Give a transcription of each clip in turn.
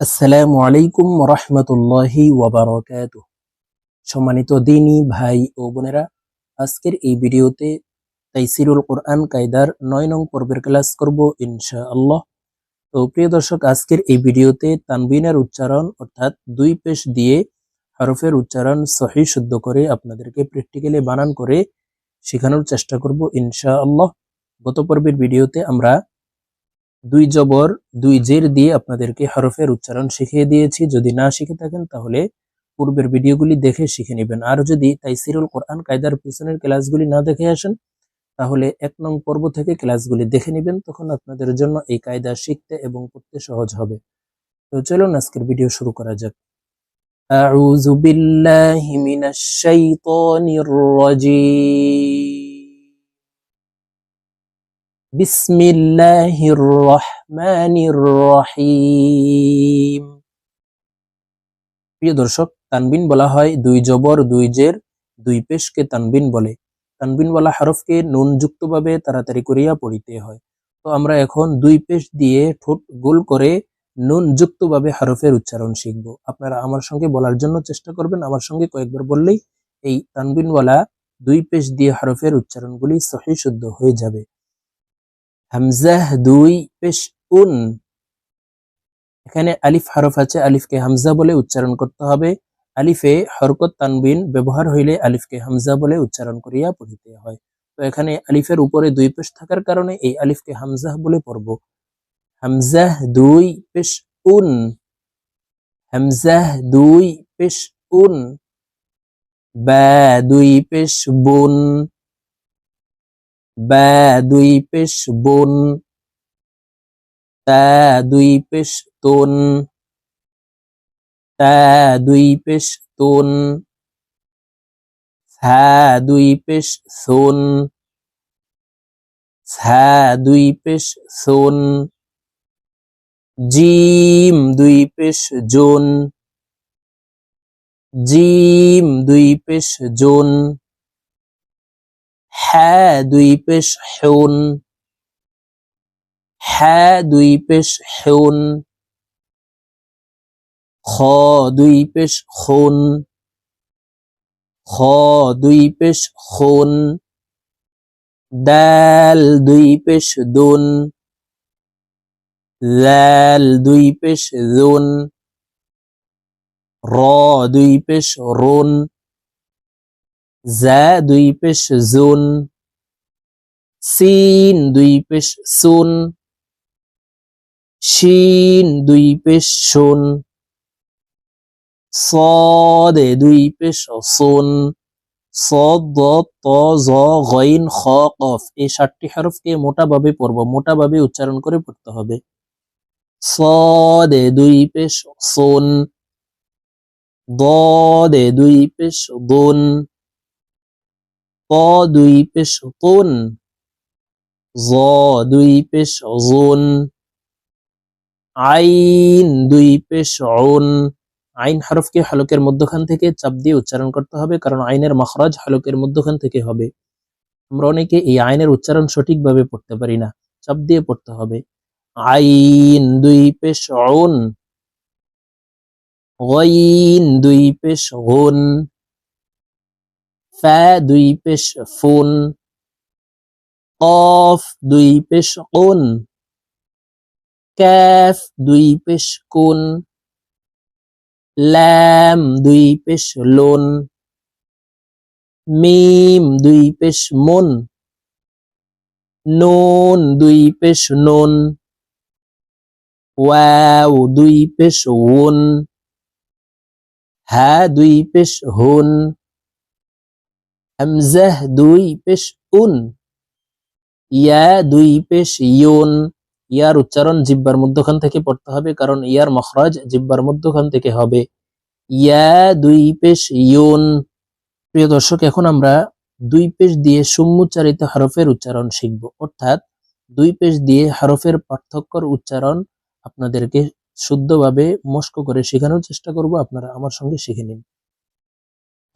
আসসালামু আলাইকুম রহমতুল্লাহি ওয়াবারকাত সম্মানিত দিনী ভাই ও বোনেরা, আজকের এই ভিডিওতে তাইসিরুল কোরআন কায়দার নয় নং পর্বের ক্লাস করব ইনশা আল্লাহ তো প্রিয় দর্শক, আজকের এই ভিডিওতে তানবিনের উচ্চারণ অর্থাৎ দুই পেশ দিয়ে হরফের উচ্চারণ সহি শুদ্ধ করে আপনাদেরকে প্র্যাকটিক্যালি বানান করে শেখানোর চেষ্টা করব ইনশা আল্লাহ গত পর্বের ভিডিওতে আমরা দুই জবর দুই জের দিয়ে আপনাদেরকে হরফের উচ্চারণ শিখিয়ে দিয়েছি যদি না শিখে থাকেন তাহলে পূর্বের ভিডিওগুলি দেখে শিখে নেবেন আর যদি তাইসিরুল কোরআন কায়দার পিছনের ক্লাসগুলি না দেখে আসেন তাহলে এক নং পর্ব থেকে ক্লাসগুলি দেখে নেবেন তখন আপনাদের জন্য এই কায়দা শিখতে এবং পড়তে সহজ হবে তো চলুন আজকের ভিডিও শুরু করা যাক أعوذ بالله من الشيطان الرجيم বিসমিল্লাহির রহমানির রহিম। প্রিয় দর্শক, তানবিন বলা হয় দুই জবর, দুই জের, দুই পেশকে তানবিন বলে। তানবিন বলা হরফকে নুন যুক্তভাবে তাড়াতাড়ি করিয়া পড়িতে হয়। তো আমরা এখন দুই পেশ দিয়ে ঠোঁট গোল করে নুন যুক্তভাবে হরফের উচ্চারণ শিখব। আপনারা আমার সঙ্গে বলার জন্য চেষ্টা করবেন। আমার সঙ্গে কয়েকবার বললেই এই তানবিনওয়ালা দুই পেশ দিয়ে হরফের উচ্চারণগুলি সহি শুদ্ধ হয়ে যাবে। হামজাহ দুই পেশ উন। এখানে আলিফ হরফ আছে, আলিফকে হামজা বলে উচ্চারণ করতে হবে। আলিফে হরকত তানবিন ব্যবহার হইলে আলিফকে হামজা বলে উচ্চারণ করিয়া পড়িতে হয়। তো এখানে আলিফের উপরে দুই পেশ থাকার কারণে এই আলিফকে হামজাহ বলে পড়ব। হামজাহ দুই পেশ উন। হামজাহ দুই পেশ উন। বা দুই পেশ বুন। বা দুই পেশ বোন তা দুই পেশ তোন তা দুই পেশ তোন সা দুই পেশ সোন সা দুই পেশ সোন জিম দুই পেশ জোন জিম দুই পেশ জোন হ্যাঁ দুই পেশ হেউন। হ্যাঁ দুই পেশ হেউন। খ দুই পেশ খুন খ দুই পেশ খুন দাল দুই পেশ দুন। লাল দুই পেশ দুন র দুই পেশ রুন। জা দুই পেশ জুন সিন দুই পেশ সুন শিন দুই পেশ শুন صاد দুই পেশ সুন صاد ত জ গইন খ কফ এই সাতটি হরফকে মোটাভাবে পড়ব মোটাভাবে উচ্চারণ করে পড়তে হবে صاد দুই পেশ সুন ضاد দুই পেশ দুন দুই পেশ তুন জ দুই পেশ জুন আইন দুই পেশ উন আইন হরফকে হলকের মধ্যখান থেকে চাপ দিয়ে উচ্চারণ করতে হবে, কারণ আইনের মখরাজ হলকের মধ্যখান থেকে হবে। আমরা অনেকে এই আইনের উচ্চারণ সঠিকভাবে পড়তে পারি না, চাপ দিয়ে পড়তে হবে। আইন দুই পেশ গইন দুই পেশ ফা, দুই পেশ ফুন, কফ, দুই পেশ কুন ক্যাফ, দুই পেশ কুন, ল্যাম, দুই পেশ লোন, মিম, দুই পেশ মুন, নুন, দুই পেশ নুন, ওয়াও, দুই পেশ উন হা দুই পেশ হুন হামজাহ দুই পেশ উন। ইয়া, দুই পেশ ইউন। ইয়ার উচ্চারণ জিব্বার মধ্যখান থেকে পড়তে হবে, কারণ ইয়ার মখরাজ জিব্বার মধ্যখান থেকে হবে। ইয়া, দুই পেশ ইউন। প্রিয় দর্শক, এখন আমরা দুই পেশ দিয়ে সুম্মুচ্চারিত হরফের উচ্চারণ শিখব। অর্থাৎ দুই পেশ দিয়ে হরফের পার্থক্যর উচ্চারণ আপনাদেরকে শুদ্ধভাবে মস্ক করে শেখানোর চেষ্টা করব। আপনারা আমার সঙ্গে শিখে নিন।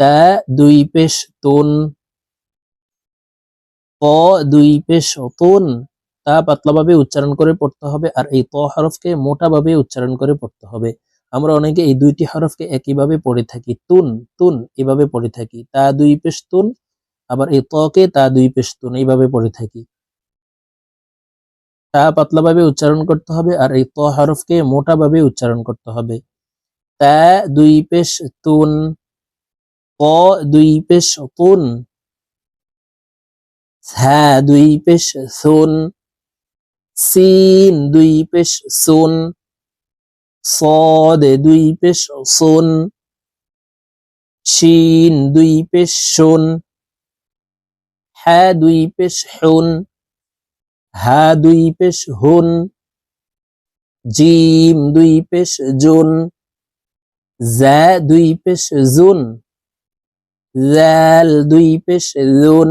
তা দুই পেশ তুন, ক দুই পেশ তুন। তা পাতলাভাবে উচ্চারণ করে পড়তে হবে আর এই ত হরফকে মোটাভাবে উচ্চারণ করে পড়তে হবে। আমরা অনেকে এই দুইটি হরফকে একইভাবে পড়ে থাকি, তুন তুন এভাবে পড়ে থাকি। তা দুই পেশ তুন, আবার এই তকে তা দুই পেশ তুন এইভাবে পড়ে থাকি। তা পাতলাভাবে উচ্চারণ করতে হবে আর এই ত হরফকে মোটাভাবে উচ্চারণ করতে হবে। তা দুই পেশ তুন ক দুই পেশ তুন হ্যাঁ, দুই পেশ সুন। সিন দুই পেশ সুন। সদ দুই পেশ সুন। শিন দুই পেশ দুই পেশ হুন হা দুই পেশ হুন। জিম দুই পেশ জুন। জ্যা দুই পেশ জুন। জাল দুই পেশ জুন।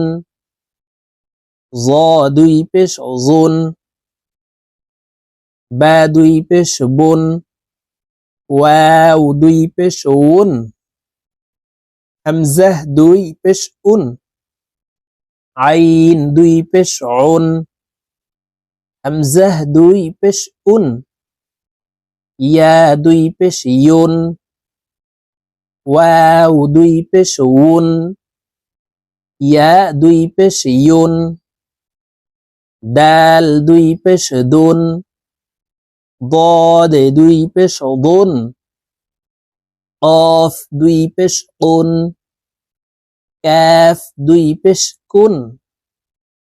জ দুই পেশ জুন। বা দুই পেশ বুন। ওয়াও দুই পেশ উন। হামজাহ দুই পেশ উন। আইন দুই পেশ উন। হামজাহ দুই পেশ উন। ইয়া দুই পেশ ইউন। ওয়াও দুই পেশ উন ইয়া দুই পেশ ইউন দাল দুই পেশ দুন ضاد দুই পেশ দুন قاف দুই পেশ কুন ক্যাফ দুই পেশ কুন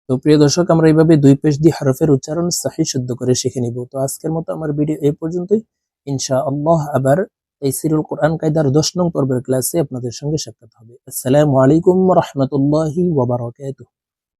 তো প্রিয় দর্শক আমরা এইভাবে দুই পেশ দিয়ে হরফের উচ্চারণ সাহি শুদ্ধ করে শিখে নিব তো আজকের মতো আমার ভিডিও এই পর্যন্তই ইনশা আল্লাহ আবার এই সিরুল কোরআন কায়দার দশ নং পর্বের ক্লাসে আপনাদের সঙ্গে সাক্ষাৎ হবে। আসসালামু আলাইকুম রহমতুল্লাহি ওয়াবারাকাতুহ